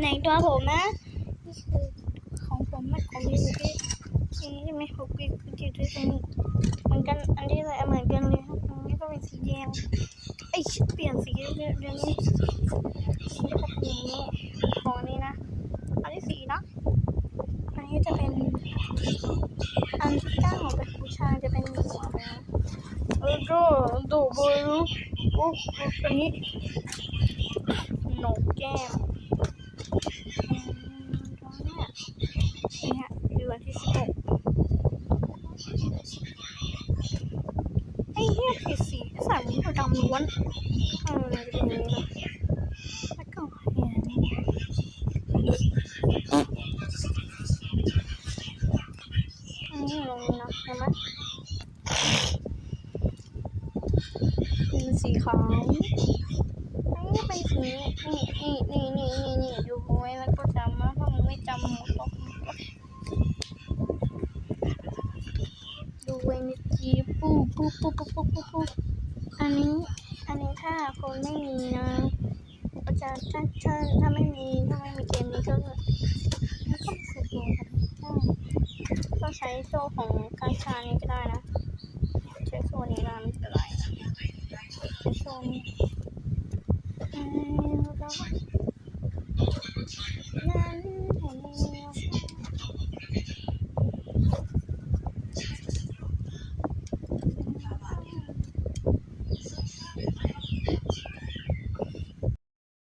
ไหนตัวผมนะนี่คือของผมไม่ของพี่ที่ที่นี่ใช่ไหมของพี่คืออยู่ที่ตรงนี้เหมือนกันอันนี้เลยเหมือนกันเลยครับตรงนี้ก็เป็นสีแดงเอ้เปลี่ยนสีเดี๋ยวเดี๋ยนี้นี่ก็เป็นอย่างนี้ของนี้นะอันที่สีนะอันนี้จะเป็นอันที่เก้าเป็นผู้ชายจะเป็นหัวแดงแล้วก็ดูบอลโอ้อันนี้ หนกแก้มอืมตรงเนี้ยเนี่ยอยู่วันที่สิบหกไอ้ เหี้ยผิดสีสามนิ้วดำล้วนเออมันจะเป็นอย่างนี้เลยแล้วก็เนอันนี้ลงนี้นะเห็นไหมเป็นสีขาวอันนี้เป็นสีนี่นี่นี่ดูไว้แล้วก็จำนะถ้ามึงไม่จำหมดก็ดูไว้นะจี ปูปูปูปูปูปูปูอันนี้ อันนี้ถ้าคนไม่มีนะก็จะถ้าถ้าถ้าไม่มีถ้าไม่มีเกมนี้ก็มันก็สึกลงกันได้ก็ใช้โซ่ของกาชานี้ก็ได้นะใช้โซ่นี้ได้ไม่เป็นไรใช้โซ่นี้อืมแล้วก็